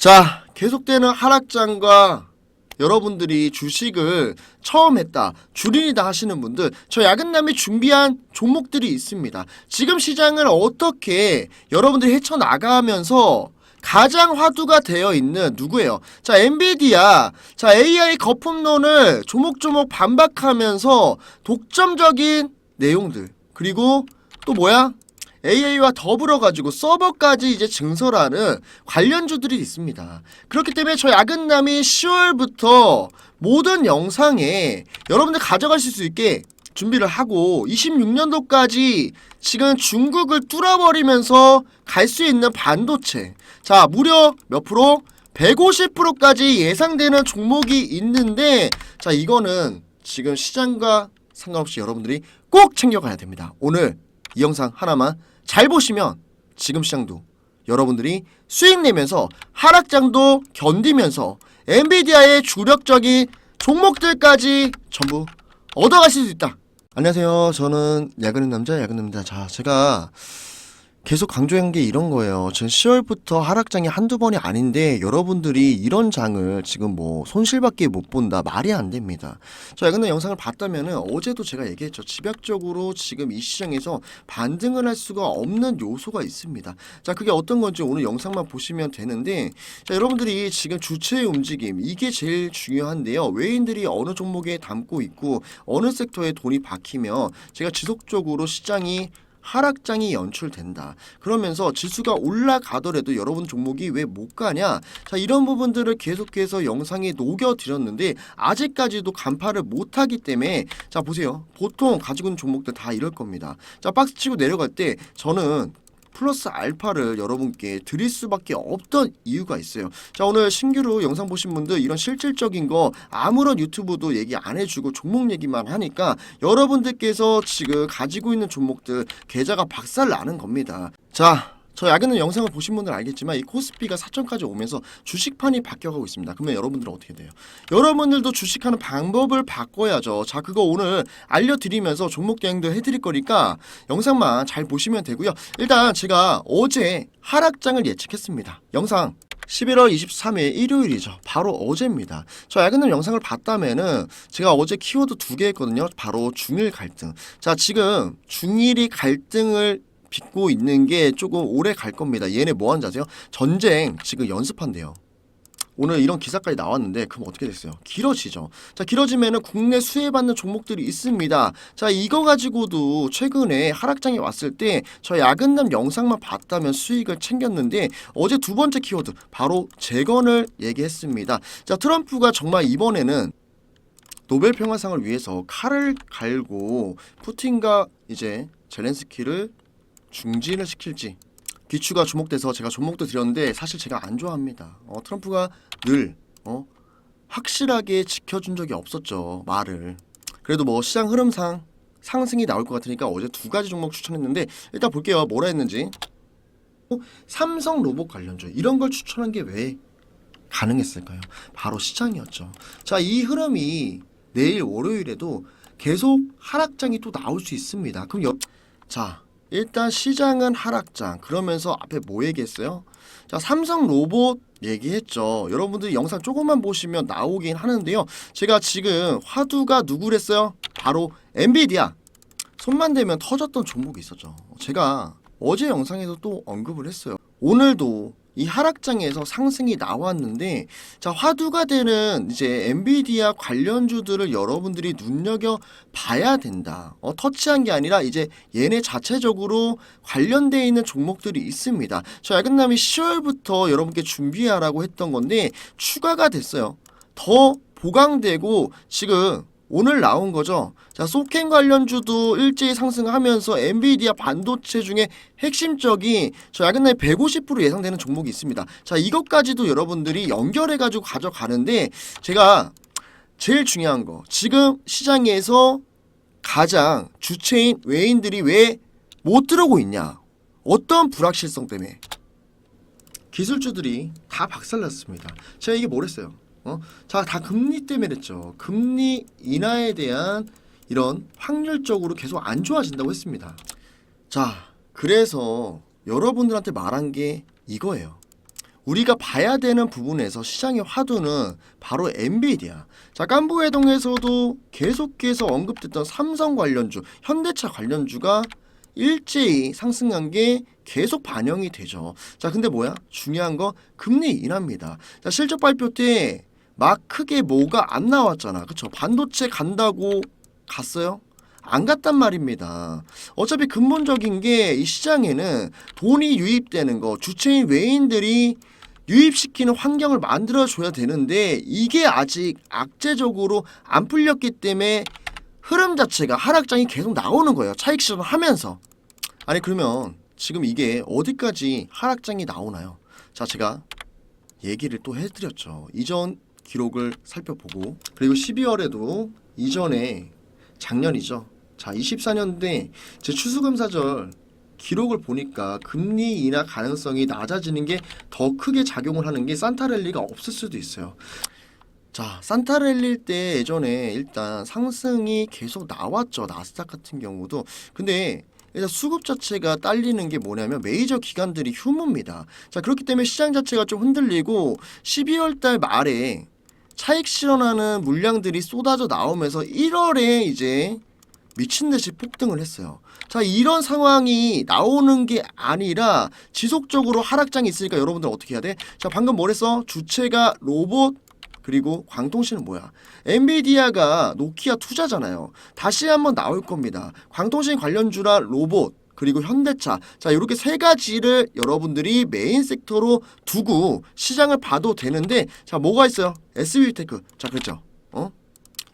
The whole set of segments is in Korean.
자, 계속되는 하락장과 여러분들이 주식을 처음 했다, 줄이다 하시는 분들, 저 야근남이 준비한 종목들이 있습니다. 지금 시장을 어떻게 여러분들이 헤쳐나가면서 가장 화두가 되어 있는 누구예요? 자, 엔비디아. 자, AI 거품론을 조목조목 반박하면서 독점적인 내용들. 그리고 또 뭐야? AI와 더불어 가지고 서버까지 이제 증설하는 관련주들이 있습니다. 그렇기 때문에 저 야근남이 10월부터 모든 영상에 여러분들 가져가실 수 있게 준비를 하고 26년도까지 지금 중국을 뚫어버리면서 갈 수 있는 반도체 자 무려 몇 프로? 150%까지 예상되는 종목이 있는데 자 이거는 지금 시장과 상관없이 여러분들이 꼭 챙겨가야 됩니다. 오늘 이 영상 하나만 잘 보시면 지금 시장도 여러분들이 수익 내면서 하락장도 견디면서 엔비디아의 주력적인 종목들까지 전부 얻어가실 수 있다. 안녕하세요. 저는 야근의 남자 야근입니다. 자, 제가 계속 강조한 게 이런 거예요. 지금 10월부터 하락장이 한두 번이 아닌데 여러분들이 이런 장을 지금 뭐 손실밖에 못 본다 말이 안 됩니다. 저 야근의 영상을 봤다면은 어제도 제가 얘기했죠. 집약적으로 지금 이 시장에서 반등을 할 수가 없는 요소가 있습니다. 자, 그게 어떤 건지 오늘 영상만 보시면 되는데 자, 여러분들이 지금 주체의 움직임 이게 제일 중요한데요. 외인들이 어느 종목에 담고 있고 어느 섹터에 돈이 박히면 제가 지속적으로 시장이 하락장이 연출된다. 그러면서 지수가 올라가더라도 여러분 종목이 왜 못 가냐? 자, 이런 부분들을 계속해서 영상에 녹여 드렸는데 아직까지도 간파를 못 하기 때문에 자, 보세요. 보통 가지고 있는 종목들 다 이럴 겁니다. 자, 박스 치고 내려갈 때 저는 플러스 알파를 여러분께 드릴 수밖에 없던 이유가 있어요. 자 오늘 신규로 영상 보신 분들 이런 실질적인 거 아무런 유튜브도 얘기 안 해주고 종목 얘기만 하니까 여러분들께서 지금 가지고 있는 종목들 계좌가 박살 나는 겁니다. 자. 저 야근은 영상을 보신 분들 알겠지만 이 코스피가 4천까지 오면서 주식판이 바뀌어가고 있습니다. 그러면 여러분들은 어떻게 돼요? 여러분들도 주식하는 방법을 바꿔야죠. 자 그거 오늘 알려드리면서 종목 대응도 해드릴 거니까 영상만 잘 보시면 되고요. 일단 제가 어제 하락장을 예측했습니다. 영상 11월 23일 일요일이죠. 바로 어제입니다. 저 야근은 영상을 봤다면은 제가 어제 키워드 두 개 했거든요. 바로 중일 갈등. 자, 지금 중일이 갈등을 빚고 있는 게 조금 오래 갈 겁니다. 얘네 뭐 하는지 아세요? 전쟁 지금 연습한대요. 오늘 이런 기사까지 나왔는데 그럼 어떻게 됐어요? 길어지죠. 자 길어지면은 국내 수혜받는 종목들이 있습니다. 자 이거 가지고도 최근에 하락장이 왔을 때 저 야근남 영상만 봤다면 수익을 챙겼는데 어제 두 번째 키워드 바로 재건을 얘기했습니다. 자 트럼프가 정말 이번에는 노벨 평화상을 위해서 칼을 갈고 푸틴과 이제 젤렌스키를 중진을 시킬지 귀추가 주목돼서 제가 종목도 드렸는데 사실 제가 안 좋아합니다. 어, 트럼프가 늘 어, 확실하게 지켜준 적이 없었죠 말을. 그래도 뭐 시장 흐름상 상승이 나올 것 같으니까 어제 두 가지 종목 추천했는데 일단 볼게요 뭐라 했는지. 삼성 로봇 관련주 이런 걸 추천한 게 왜 가능했을까요? 바로 시장이었죠. 자 이 흐름이 내일 월요일에도 계속 하락장이 또 나올 수 있습니다. 그럼 여... 자 일단 시장은 하락장 그러면서 앞에 뭐 얘기했어요? 자 삼성 로봇 얘기했죠. 여러분들이 영상 조금만 보시면 나오긴 하는데요. 제가 지금 화두가 누구랬어요? 바로 엔비디아. 손만 대면 터졌던 종목이 있었죠. 제가 어제 영상에서 또 언급을 했어요. 오늘도 이 하락장에서 상승이 나왔는데 자 화두가 되는 이제 엔비디아 관련주들을 여러분들이 눈여겨 봐야 된다. 어, 터치한 게 아니라 이제 얘네 자체적으로 관련돼 있는 종목들이 있습니다. 저 야근남이 10월부터 여러분께 준비하라고 했던 건데 추가가 됐어요. 더 보강되고 지금 오늘 나온 거죠. 자, 소켄 관련주도 일제히 상승하면서 엔비디아 반도체 중에 핵심적인 저 야근날 150% 예상되는 종목이 있습니다. 자, 이것까지도 여러분들이 연결해 가지고 가져가는데 제가 제일 중요한 거 지금 시장에서 가장 주체인 외인들이 왜 못 들어오고 있냐? 어떤 불확실성 때문에 기술주들이 다 박살났습니다. 제가 이게 뭐랬어요? 어? 자, 다 금리 때문에 그랬죠. 금리 인하에 대한 이런 확률적으로 계속 안 좋아진다고 했습니다. 자, 그래서 여러분들한테 말한 게 이거예요. 우리가 봐야 되는 부분에서 시장의 화두는 바로 엔비디아. 자, 깐부회동에서도 계속해서 언급됐던 삼성 관련주, 현대차 관련주가 일제히 상승한 게 계속 반영이 되죠. 자, 근데 뭐야? 중요한 거 금리 인하입니다. 자, 실적 발표 때 막 크게 뭐가 안 나왔잖아. 그쵸? 반도체 간다고 갔어요? 안 갔단 말입니다. 어차피 근본적인 게 이 시장에는 돈이 유입되는 거, 주체인 외인들이 유입시키는 환경을 만들어줘야 되는데 이게 아직 악재적으로 안 풀렸기 때문에 흐름 자체가 하락장이 계속 나오는 거예요. 차익 실현 하면서. 아니 그러면 지금 이게 어디까지 하락장이 나오나요? 자 제가 얘기를 또 해드렸죠. 이전 기록을 살펴보고 그리고 12월에도 이전에 작년이죠. 자 24년대 제 추수감사절 기록을 보니까 금리 인하 가능성이 낮아지는 게 더 크게 작용을 하는 게 산타랠리가 없을 수도 있어요. 자, 산타랠리일 때 예전에 일단 상승이 계속 나왔죠. 나스닥 같은 경우도. 근데 일단 수급 자체가 딸리는 게 뭐냐면 메이저 기관들이 휴무입니다. 자, 그렇기 때문에 시장 자체가 좀 흔들리고 12월 달 말에 차익 실현하는 물량들이 쏟아져 나오면서 1월에 이제 미친 듯이 폭등을 했어요. 자, 이런 상황이 나오는 게 아니라 지속적으로 하락장이 있으니까 여러분들 어떻게 해야 돼? 자, 방금 뭐랬어? 주체가 로봇 그리고 광통신은 뭐야? 엔비디아가 노키아 투자잖아요. 다시 한번 나올 겁니다. 광통신 관련주라 로봇 그리고 현대차 자 이렇게 세 가지를 여러분들이 메인 섹터로 두고 시장을 봐도 되는데 자 뭐가 있어요? SB테크 자 그렇죠? 어?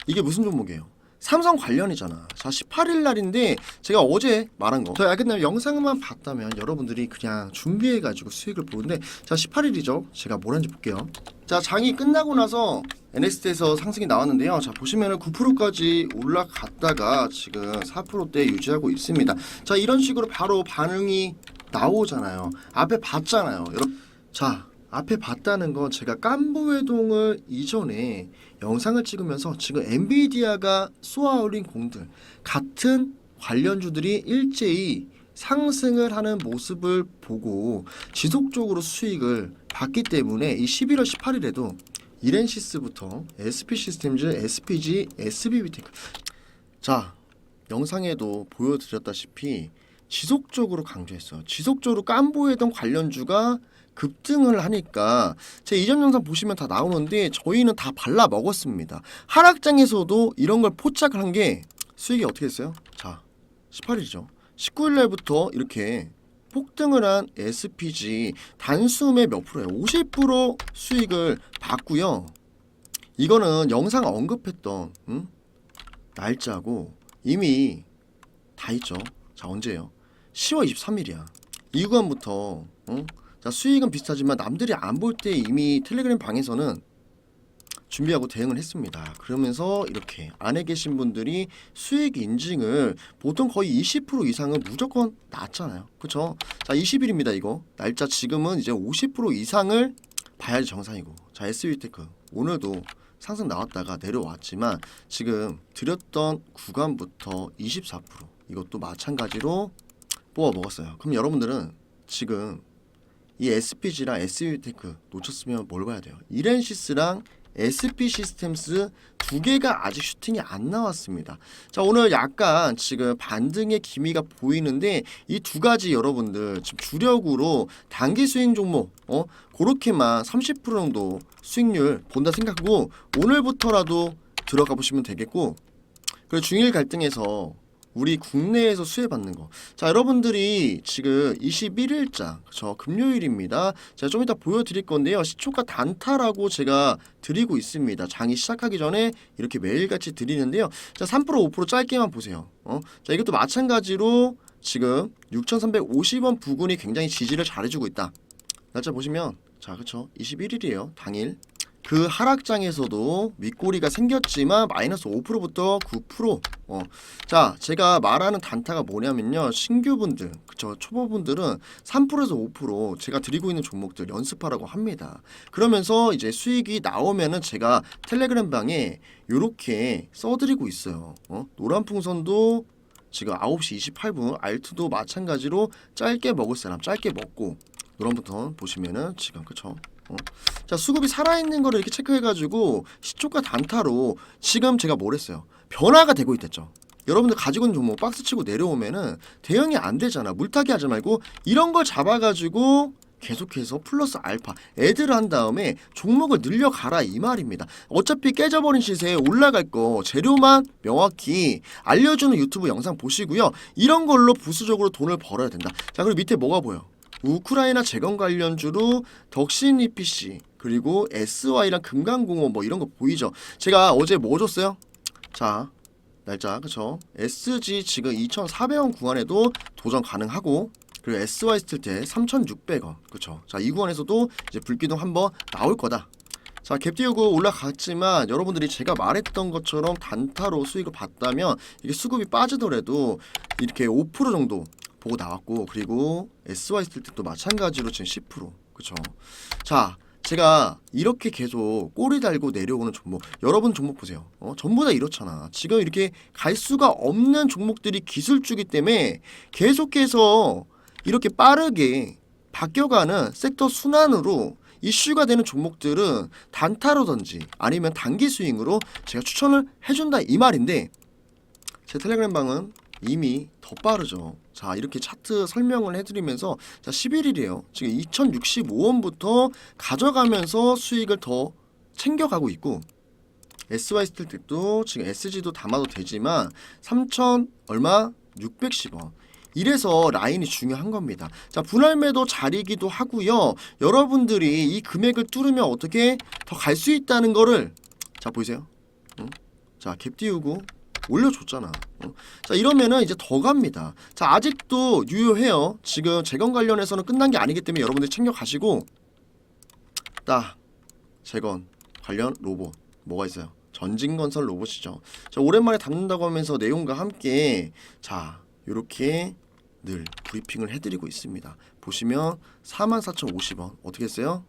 이게 무슨 종목이에요? 삼성 관련이잖아. 자, 18일 날인데 제가 어제 말한 거. 저 야근날 영상만 봤다면 여러분들이 그냥 준비해가지고 수익을 보는데 자, 18일이죠. 제가 뭘 한지 볼게요. 자, 장이 끝나고 나서 NXT에서 상승이 나왔는데요. 자, 보시면은 9%까지 올라갔다가 지금 4%대 유지하고 있습니다. 자, 이런 식으로 바로 반응이 나오잖아요. 앞에 봤잖아요. 여러분. 자, 앞에 봤다는 건 제가 깐부회동을 이전에 영상을 찍으면서 지금 엔비디아가 쏘아올린 공들 같은 관련주들이 일제히 상승을 하는 모습을 보고 지속적으로 수익을 봤기 때문에 이 11월 18일에도 이렌시스부터 SP 시스템즈, SPG, SBB테크 자 영상에도 보여드렸다시피 지속적으로 강조했어요. 지속적으로 깐보했던 관련주가 급등을 하니까 제 이전 영상 보시면 다 나오는데 저희는 다 발라 먹었습니다. 하락장에서도 이런 걸 포착을 한게 수익이 어떻게 했어요? 자, 18일이죠. 19일 날부터 이렇게 폭등을 한 SPG 단숨에 몇 프로예요? 50% 수익을 봤고요. 이거는 영상 언급했던 음? 날짜고 이미 다 있죠. 자 언제예요? 10월 23일이야. 이 구간부터 어? 자 수익은 비슷하지만 남들이 안 볼 때 이미 텔레그램 방에서는 준비하고 대응을 했습니다. 그러면서 이렇게 안에 계신 분들이 수익 인증을 보통 거의 20% 이상은 무조건 났잖아요. 그쵸? 자 20일입니다 이거 날짜 지금은 이제 50% 이상을 봐야지 정상이고 자 SB테크 오늘도 상승 나왔다가 내려왔지만 지금 드렸던 구간부터 24% 이것도 마찬가지로 뽑아 먹었어요. 그럼 여러분들은 지금 이 SPG랑 SB테크 놓쳤으면 뭘 봐야 돼요? 이렌시스랑 SP 시스템스 두 개가 아직 슈팅이 안 나왔습니다. 자 오늘 약간 지금 반등의 기미가 보이는데 이 두 가지 여러분들 지금 주력으로 단기 수익 종목 어 그렇게만 30% 정도 수익률 본다 생각하고 오늘부터라도 들어가 보시면 되겠고 그리고 중일 갈등에서 우리 국내에서 수혜받는 거. 자, 여러분들이 지금 21일자, 저 금요일입니다. 제가 좀 이따 보여드릴 건데요. 시초가 단타라고 제가 드리고 있습니다. 장이 시작하기 전에 이렇게 매일같이 드리는데요. 자, 3% 5% 짧게만 보세요. 어? 자, 이것도 마찬가지로 지금 6,350원 부근이 굉장히 지지를 잘해주고 있다. 날짜 보시면 자, 그쵸 21일이에요. 당일. 그 하락장에서도 윗꼬리가 생겼지만 마이너스 5%부터 9%. 어. 자, 제가 말하는 단타가 뭐냐면요. 신규분들, 그쵸. 초보분들은 3%에서 5% 제가 드리고 있는 종목들 연습하라고 합니다. 그러면서 이제 수익이 나오면은 제가 텔레그램 방에 요렇게 써드리고 있어요. 어? 노란 풍선도 지금 9시 28분, 알트도 마찬가지로 짧게 먹을 사람 짧게 먹고 노란부터 보시면은 지금 그쵸 어? 자 수급이 살아있는 거를 이렇게 체크해가지고 시초가 단타로 지금 제가 뭘 했어요? 변화가 되고 있댔죠. 여러분들 가지고 있는 종목 박스 치고 내려오면은 대응이 안 되잖아. 물타기 하지 말고 이런 걸 잡아가지고 계속해서 플러스 알파 애들을 한 다음에 종목을 늘려가라 이 말입니다. 어차피 깨져버린 시세에 올라갈 거 재료만 명확히 알려주는 유튜브 영상 보시고요. 이런 걸로 부수적으로 돈을 벌어야 된다. 자 그리고 밑에 뭐가 보여 우크라이나 재건 관련주로 덕신 EPC 그리고 SY랑 금강공업 뭐 이런 거 보이죠? 제가 어제 뭐 줬어요? 자 날짜 그쵸? SG 지금 2,400원 구간에도 도전 가능하고 그리고 SY 했을 때 3,600원 그쵸? 자이 구간에서도 이제 불기둥 한번 나올 거다. 자 갭 띄우고 올라갔지만 여러분들이 제가 말했던 것처럼 단타로 수익을 봤다면 이게 수급이 빠지더라도 이렇게 5% 정도 보고 나왔고 그리고 SY 했을 때도 마찬가지로 지금 10% 그쵸? 자 제가 이렇게 계속 꼬리 달고 내려오는 종목 여러분 종목 보세요. 어? 전부 다 이렇잖아. 지금 이렇게 갈 수가 없는 종목들이 기술주기 때문에 계속해서 이렇게 빠르게 바뀌어가는 섹터 순환으로 이슈가 되는 종목들은 단타로든지 아니면 단기 스윙으로 제가 추천을 해준다 이 말인데 제 텔레그램 방은 이미 더 빠르죠. 자 이렇게 차트 설명을 해드리면서 자 11일이에요. 지금 2065원부터 가져가면서 수익을 더 챙겨가고 있고 SY 스틸텍도 지금 SG도 담아도 되지만 3천 얼마 610원. 이래서 라인이 중요한 겁니다. 자, 분할 매도 자리기도 하고요. 여러분들이 이 금액을 뚫으면 어떻게 더 갈 수 있다는 거를 자, 보이세요? 응? 자, 갭 띄우고 올려줬잖아. 어? 자, 이러면은 이제 더 갑니다. 자, 아직도 유효해요. 지금 재건 관련해서는 끝난 게 아니기 때문에 여러분들 챙겨 가시고 딱 재건 관련 로봇 뭐가 있어요? 전진건설 로봇이죠. 자, 오랜만에 담는다고 하면서 내용과 함께 자, 요렇게 늘 브리핑을 해드리고 있습니다. 보시면 44,050원 어떻게 했어요?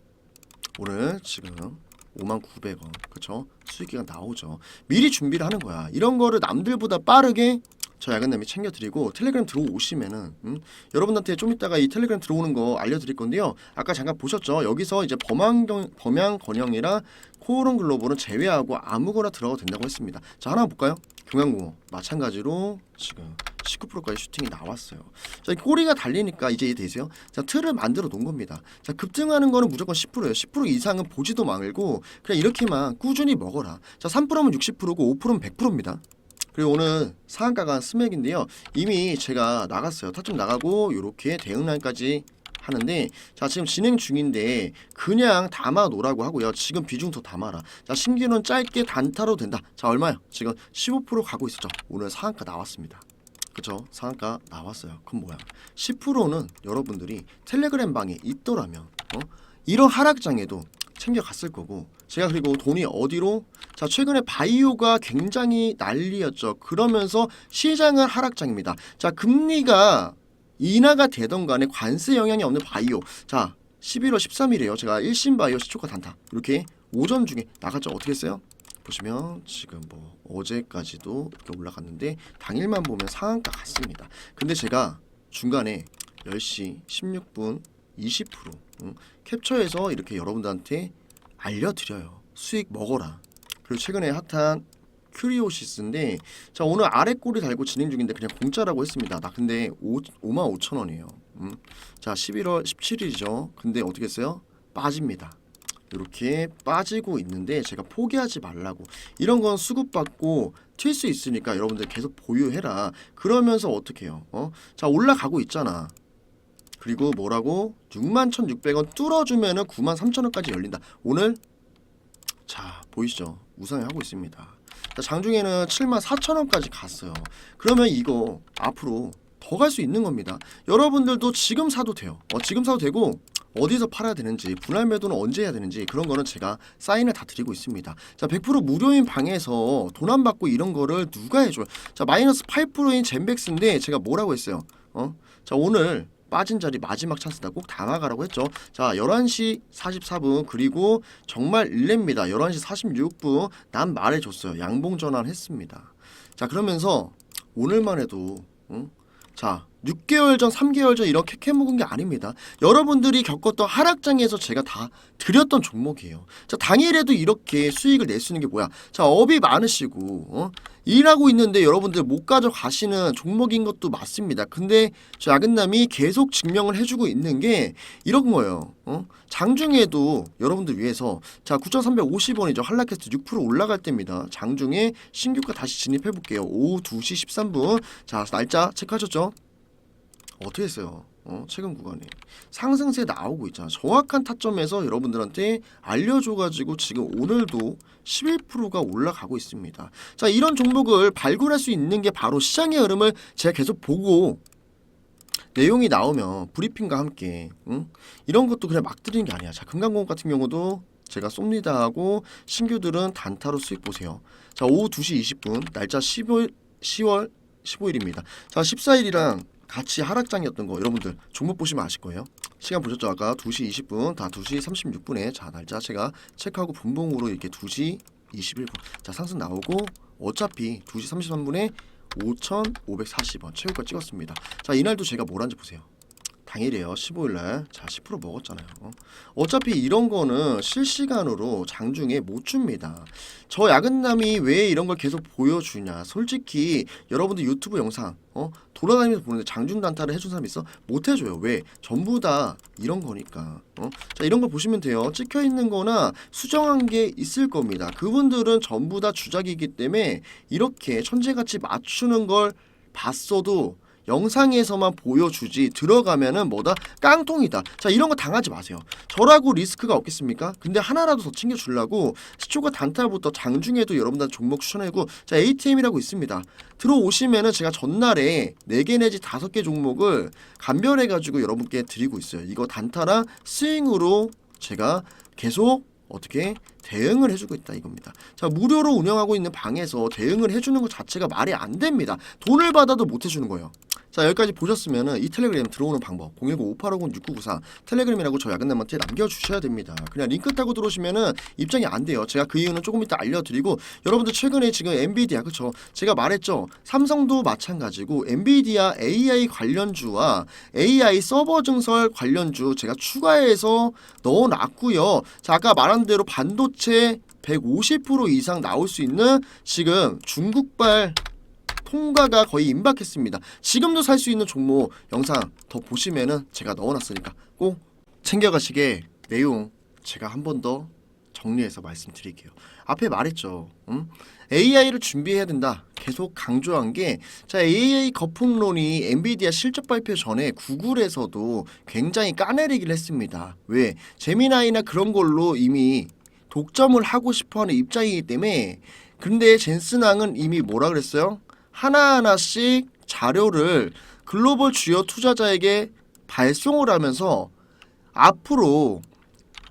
오늘 지금 59,900원 그쵸? 수익기가 나오죠. 미리 준비를 하는 거야. 이런 거를 남들보다 빠르게 저 야근남이 챙겨드리고 텔레그램 들어오시면은 음? 여러분한테 좀 이따가 이 텔레그램 들어오는 거 알려드릴 건데요. 아까 잠깐 보셨죠? 여기서 이제 범양경 범양건영이랑 코오롱 글로벌은 제외하고 아무거나 들어가도 된다고 했습니다. 자 하나 볼까요? 경양공업 마찬가지로 지금 19%까지 슈팅이 나왔어요. 자, 이 꼬리가 달리니까 이제 이해되세요? 자, 틀을 만들어 놓은 겁니다. 자, 급등하는 거는 무조건 10%예요. 10% 이상은 보지도 말고 그냥 이렇게만 꾸준히 먹어라. 자, 3%면 60%고 5%면 100%입니다. 그리고 오늘 상한가가 스맥인데요. 이미 제가 나갔어요. 타점 나가고 이렇게 대응 라인까지 하는데 자 지금 진행 중인데 그냥 담아 놓으라고 하고요. 지금 비중 더 담아라. 자 신규는 짧게 단타로 된다. 자 얼마요? 지금 15% 가고 있었죠. 오늘 상한가 나왔습니다. 그쵸? 상한가 나왔어요. 그럼 뭐야? 10%는 여러분들이 텔레그램 방에 있더라면 어? 이런 하락장에도 챙겨갔을 거고 제가 그리고 돈이 어디로 자 최근에 바이오가 굉장히 난리였죠. 그러면서 시장은 하락장입니다. 자 금리가 인하가 되던 간에 관세 영향이 없는 바이오 자 11월 13일이에요. 제가 일신 바이오 시초가 단타 이렇게 오전 중에 나갔죠. 어떻게 했어요? 보시면 지금 뭐 어제까지도 이렇게 올라갔는데 당일만 보면 상한가 같습니다. 근데 제가 중간에 10시 16분 20% 응, 캡처해서 이렇게 여러분들한테 알려드려요. 수익 먹어라. 그리고 최근에 핫한 큐리오시스인데 자 오늘 아래 꼬리 달고 진행 중인데 그냥 공짜라고 했습니다. 나 근데 5, 5만 5천 원이에요. 음. 자 11월 17일이죠. 근데 어떻게 했어요? 빠집니다. 이렇게 빠지고 있는데 제가 포기하지 말라고. 이런 건 수급받고 튈 수 있으니까 여러분들 계속 보유해라. 그러면서 어떻게 해요? 어? 자 올라가고 있잖아. 그리고 뭐라고? 61,600원 뚫어주면은 93,000원까지 열린다. 오늘 자 보이시죠? 우상이 하고 있습니다. 자, 장중에는 74,000원까지 갔어요. 그러면 이거 앞으로 더 갈 수 있는 겁니다. 여러분들도 지금 사도 돼요. 어, 지금 사도 되고 어디서 팔아야 되는지 분할 매도는 언제 해야 되는지 그런 거는 제가 사인을 다 드리고 있습니다. 자, 100% 무료인 방에서 돈 안 받고 이런 거를 누가 해줘요? 자, 마이너스 8%인 젠백스인데 제가 뭐라고 했어요? 어? 자, 오늘 빠진 자리 마지막 찬스다 꼭 담아가라고 했죠. 자, 11시 44분 그리고 정말 일렙니다. 11시 46분 난 말해줬어요. 양봉 전환 했습니다. 자, 그러면서 오늘만 해도 응? 자, 6개월 전, 3개월 전 이렇게 캐 묵은 게 아닙니다. 여러분들이 겪었던 하락장에서 제가 다 드렸던 종목이에요. 자, 당일에도 이렇게 수익을 낼 수 있는 게 뭐야? 자, 업이 많으시고 어? 일하고 있는데 여러분들 못 가져가시는 종목인 것도 맞습니다. 근데 저 야근남이 계속 증명을 해주고 있는 게 이런 거예요. 어? 장중에도 여러분들 위해서 자 9,350원이죠. 한라캐스트 6% 올라갈 때입니다. 장중에 신규가 다시 진입해 볼게요. 오후 2시 13분. 자 날짜 체크하셨죠? 어떻게 했어요? 어, 최근 구간에 상승세 나오고 있잖아. 정확한 타점에서 여러분들한테 알려줘가지고 지금 오늘도 11%가 올라가고 있습니다. 자, 이런 종목을 발굴할 수 있는 게 바로 시장의 흐름을 제가 계속 보고 내용이 나오면 브리핑과 함께 응? 이런 것도 그냥 막 드리는 게 아니야. 자, 금강공 같은 경우도 제가 쏩니다 하고 신규들은 단타로 수익 보세요. 자, 오후 2시 20분 날짜 15일 10월 15일입니다. 자, 14일이랑 같이 하락장이었던 거 여러분들 종목 보시면 아실 거예요. 시간 보셨죠? 아까 2시 20분, 다 2시 36분에 자 날짜 제가 체크하고 분봉으로 이렇게 2시 21분 자 상승 나오고 어차피 2시 33분에 5,540원 최고가 찍었습니다. 자 이날도 제가 뭘 한지 보세요. 당일이에요. 15일날 자 10% 먹었잖아요. 어? 어차피 이런 거는 실시간으로 장중에 못 줍니다. 저 야근남이 왜 이런 걸 계속 보여주냐? 솔직히 여러분들 유튜브 영상 어 돌아다니면서 보는데 장중 단타를 해준 사람 있어? 못 해줘요. 왜? 전부 다 이런 거니까. 어? 자 이런 거 보시면 돼요. 찍혀 있는 거나 수정한 게 있을 겁니다. 그분들은 전부 다 주작이기 때문에 이렇게 천재같이 맞추는 걸 봤어도 영상에서만 보여주지 들어가면은 뭐다 깡통이다 자 이런 거 당하지 마세요 저라고 리스크가 없겠습니까 근데 하나라도 더 챙겨주려고 시초가 단타부터 장중에도 여러분들 종목 추천해고 자 ATM이라고 있습니다 들어오시면은 제가 전날에 4개 내지 5개 종목을 감별해가지고 여러분께 드리고 있어요 이거 단타랑 스윙으로 제가 계속 어떻게 대응을 해주고 있다 이겁니다. 자 무료로 운영하고 있는 방에서 대응을 해주는 것 자체가 말이 안 됩니다. 돈을 받아도 못 해주는 거예요. 자 여기까지 보셨으면은 이 텔레그램 들어오는 방법 010-5850-6994 텔레그램이라고 저 야근 남한테 남겨주셔야 됩니다. 그냥 링크 타고 들어오시면은 입장이 안 돼요. 제가 그 이유는 조금 이따 알려드리고 여러분들 최근에 지금 엔비디아 그쵸? 제가 말했죠. 삼성도 마찬가지고 엔비디아 AI 관련주와 AI 서버 증설 관련주 제가 추가해서 넣어놨고요. 자 아까 말한 대로 반도체 150% 이상 나올 수 있는 지금 중국발 통과가 거의 임박했습니다. 지금도 살 수 있는 종목 영상 더 보시면은 제가 넣어놨으니까 꼭 챙겨가시게 내용 제가 한 번 더 정리해서 말씀드릴게요. 앞에 말했죠. 음? AI를 준비해야 된다. 계속 강조한 게, 자, AI 거품론이 엔비디아 실적 발표 전에 구글에서도 굉장히 까내리기를 했습니다. 왜? 제미나이나 그런 걸로 이미 독점을 하고 싶어 하는 입장이기 때문에, 근데 젠슨왕은 이미 뭐라 그랬어요? 하나하나씩 자료를 글로벌 주요 투자자에게 발송을 하면서 앞으로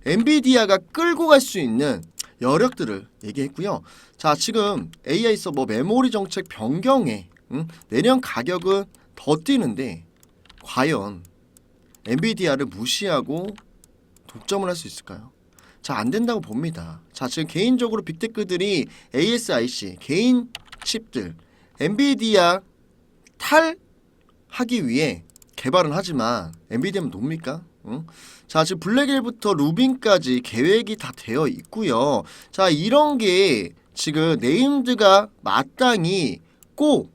엔비디아가 끌고 갈 수 있는 여력들을 얘기했고요. 자, 지금 AI 서버 메모리 정책 변경에 응? 내년 가격은 더 뛰는데 과연 엔비디아를 무시하고 독점을 할 수 있을까요? 자, 안 된다고 봅니다. 자, 지금 개인적으로 빅테크들이 ASIC 개인 칩들 엔비디아 탈하기 위해 개발은 하지만 엔비디아는 놉니까? 응? 자 지금 블랙일부터 루빈까지 계획이 다 되어 있고요. 자 이런 게 지금 네임드가 마땅히 꼭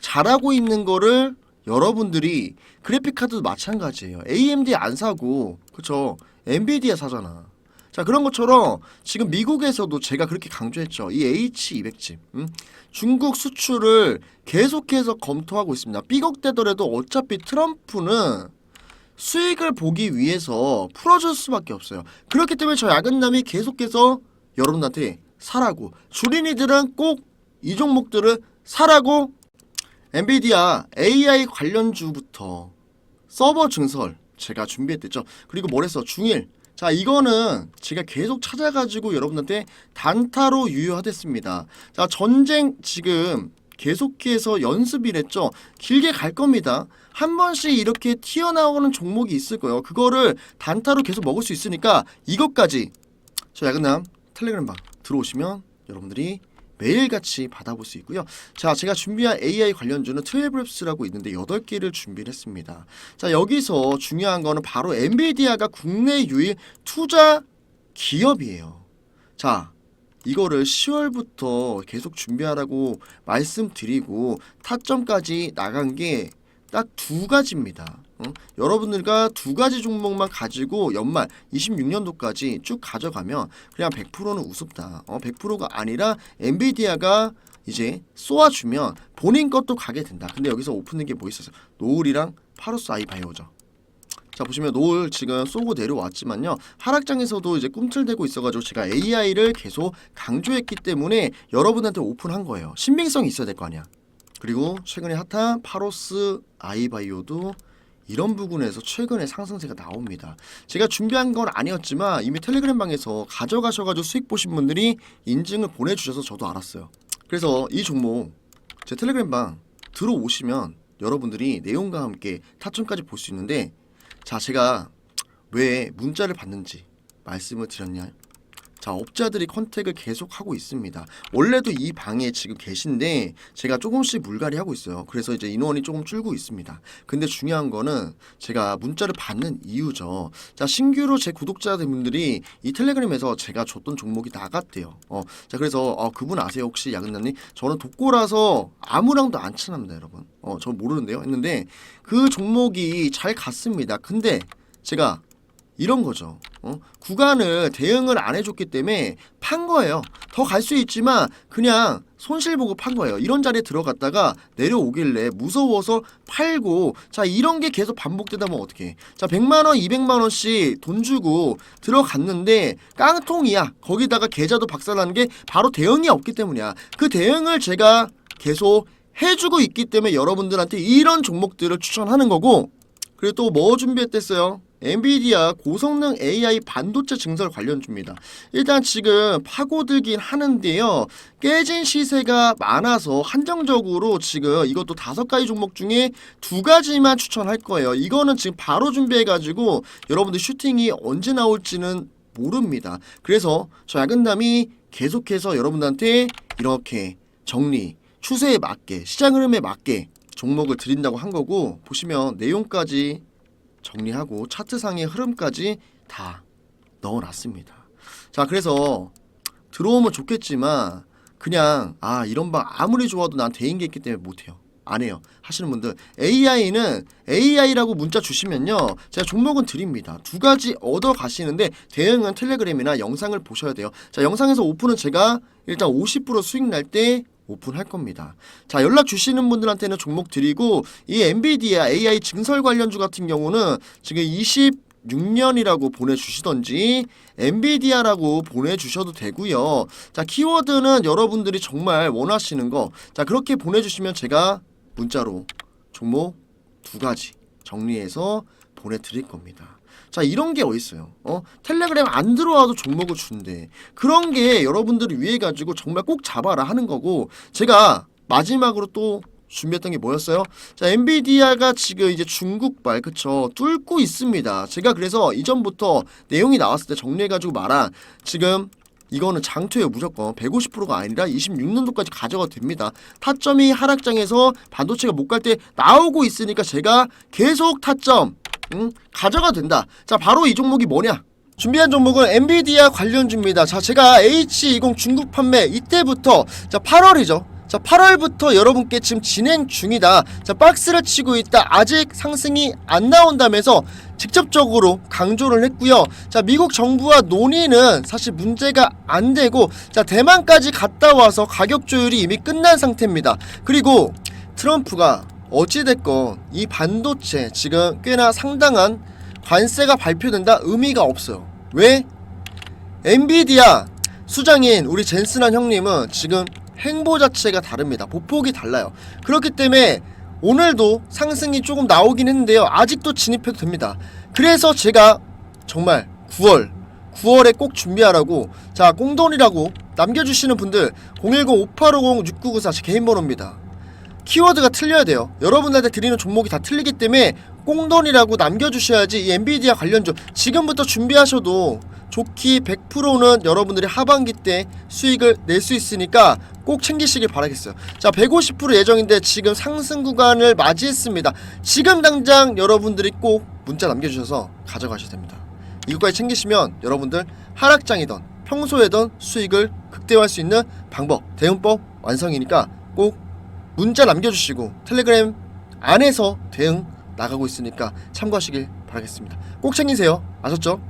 잘하고 있는 거를 여러분들이 그래픽 카드도 마찬가지예요. AMD 안 사고 그쵸? 엔비디아 사잖아. 자 그런 것처럼 지금 미국에서도 제가 그렇게 강조했죠. 이 H200칩 음? 중국 수출을 계속해서 검토하고 있습니다. 삐걱대더라도 어차피 트럼프는 수익을 보기 위해서 풀어줄 수밖에 없어요. 그렇기 때문에 저 야근남이 계속해서 여러분한테 사라고 주린이들은 꼭 이 종목들을 사라고 엔비디아 AI 관련주부터 서버 증설 제가 준비했댔죠. 그리고 뭐랬어 중일 자 이거는 제가 계속 찾아가지고 여러분한테 단타로 유효하댔습니다. 자 전쟁 지금 계속해서 연습이랬죠. 길게 갈 겁니다. 한 번씩 이렇게 튀어나오는 종목이 있을 거예요. 그거를 단타로 계속 먹을 수 있으니까 이것까지 저 야근남 텔레그램 방 들어오시면 여러분들이 매일같이 받아볼 수 있고요. 자, 제가 준비한 AI 관련주는 트레블랩스라고 있는데 8개를 준비를 했습니다. 자, 여기서 중요한 거는 바로 엔비디아가 국내 유일 투자 기업이에요. 자, 이거를 10월부터 계속 준비하라고 말씀드리고 타점까지 나간 게 딱 두 가지입니다. 어? 여러분들과 두 가지 종목만 가지고 연말 26년도까지 쭉 가져가면 그냥 100%는 우습다. 어, 100%가 아니라 엔비디아가 이제 쏘아주면 본인 것도 가게 된다. 근데 여기서 오픈된 게 뭐 있었어요? 노을이랑 파로스 아이바이오죠. 자 보시면 노을 지금 쏘고 내려왔지만요 하락장에서도 이제 꿈틀대고 있어가지고 제가 AI를 계속 강조했기 때문에 여러분한테 오픈한 거예요 신빙성이 있어야 될 거 아니야 그리고 최근에 핫한 파로스 아이바이오도 이런 부분에서 최근에 상승세가 나옵니다. 제가 준비한 건 아니었지만 이미 텔레그램 방에서 가져가셔가지고 수익 보신 분들이 인증을 보내주셔서 저도 알았어요. 그래서 이 종목 제 텔레그램 방 들어오시면 여러분들이 내용과 함께 타점까지 볼 수 있는데 자 제가 왜 문자를 받는지 말씀을 드렸냐 자 업자들이 컨택을 계속 하고 있습니다. 원래도 이 방에 지금 계신데 제가 조금씩 물갈이 하고 있어요. 그래서 이제 인원이 조금 줄고 있습니다. 근데 중요한 거는 제가 문자를 받는 이유죠. 자 신규로 제 구독자분들이 이 텔레그램에서 제가 줬던 종목이 나갔대요. 어 자 그래서 어, 그분 아세요? 혹시 야근나님? 저는 독고라서 아무랑도 안 친합니다 여러분. 어 저 모르는데요. 했는데 그 종목이 잘 갔습니다. 근데 제가 이런 거죠. 어? 구간을 대응을 안 해줬기 때문에 판 거예요. 더 갈 수 있지만 그냥 손실 보고 판 거예요. 이런 자리에 들어갔다가 내려오길래 무서워서 팔고 자 이런 게 계속 반복되다 보면 어떡해. 자 100만 원, 200만 원씩 돈 주고 들어갔는데 깡통이야. 거기다가 계좌도 박살나는 게 바로 대응이 없기 때문이야. 그 대응을 제가 계속 해주고 있기 때문에 여러분들한테 이런 종목들을 추천하는 거고 그리고 또 뭐 준비했댔어요? 엔비디아 고성능 AI 반도체 증설 관련주입니다. 일단 지금 파고들긴 하는데요. 깨진 시세가 많아서 한정적으로 지금 이것도 다섯 가지 종목 중에 두 가지만 추천할 거예요. 이거는 지금 바로 준비해가지고 여러분들 슈팅이 언제 나올지는 모릅니다. 그래서 저 야근담이 계속해서 여러분들한테 이렇게 정리, 추세에 맞게, 시장 흐름에 맞게 종목을 드린다고 한 거고 보시면 내용까지 정리하고 차트상의 흐름까지 다 넣어놨습니다. 자, 그래서 들어오면 좋겠지만 그냥 아 이런 방 아무리 좋아도 난 대인기 있기 때문에 못해요. 안 해요. 하시는 분들 AI는 AI라고 문자 주시면요. 제가 종목은 드립니다. 두 가지 얻어 가시는데 대응은 텔레그램이나 영상을 보셔야 돼요. 자, 영상에서 오픈은 제가 일단 50% 수익 날 때 오픈할 겁니다. 자, 연락 주시는 분들한테는 종목 드리고 이 엔비디아 AI 증설 관련주 같은 경우는 지금 26년이라고 보내주시던지 엔비디아라고 보내주셔도 되고요. 자, 키워드는 여러분들이 정말 원하시는 거, 자 그렇게 보내주시면 제가 문자로 종목 두 가지 정리해서 보내드릴 겁니다. 자 이런 게 어딨어요 어 텔레그램 안 들어와도 종목을 준대 그런 게 여러분들을 위해 가지고 정말 꼭 잡아라 하는 거고 제가 마지막으로 또 준비했던 게 뭐였어요? 자, 엔비디아가 지금 이제 중국발 그쵸 뚫고 있습니다. 제가 그래서 이전부터 내용이 나왔을 때 정리해가지고 말한 지금 이거는 장투예요 무조건 150%가 아니라 26년도까지 가져가도 됩니다. 타점이 하락장에서 반도체가 못 갈 때 나오고 있으니까 제가 계속 타점 응? 가져가 된다. 자, 바로 이 종목이 뭐냐? 준비한 종목은 엔비디아 관련주입니다. 자, 제가 H20 중국 판매 이때부터 자, 8월이죠. 자, 8월부터 여러분께 지금 진행 중이다. 자, 박스를 치고 있다. 아직 상승이 안 나온다면서 직접적으로 강조를 했고요. 자, 미국 정부와 논의는 사실 문제가 안 되고 자, 대만까지 갔다 와서 가격 조율이 이미 끝난 상태입니다. 그리고 트럼프가 어찌됐건 이 반도체 지금 꽤나 상당한 관세가 발표된다 의미가 없어요. 왜? 엔비디아 수장인 우리 젠슨한 형님은 지금 행보 자체가 다릅니다. 보폭이 달라요. 그렇기 때문에 오늘도 상승이 조금 나오긴 했는데요. 아직도 진입해도 됩니다. 그래서 제가 정말 9월 9월에 꼭 준비하라고 자 꽁돈이라고 남겨주시는 분들 010-5850-6994 제 개인 번호입니다. 키워드가 틀려야 돼요. 여러분한테 드리는 종목이 다 틀리기 때문에 꽁돈이라고 남겨주셔야지 이 엔비디아 관련주 지금부터 준비하셔도 좋기 100%는 여러분들이 하반기 때 수익을 낼 수 있으니까 꼭 챙기시길 바라겠어요. 자, 150% 예정인데 지금 상승 구간을 맞이했습니다. 지금 당장 여러분들이 꼭 문자 남겨주셔서 가져가셔야 됩니다. 이것까지 챙기시면 여러분들 하락장이던 평소에던 수익을 극대화할 수 있는 방법, 대응법 완성이니까 꼭 문자 남겨주시고 텔레그램 안에서 대응 나가고 있으니까 참고하시길 바라겠습니다. 꼭 챙기세요. 아셨죠?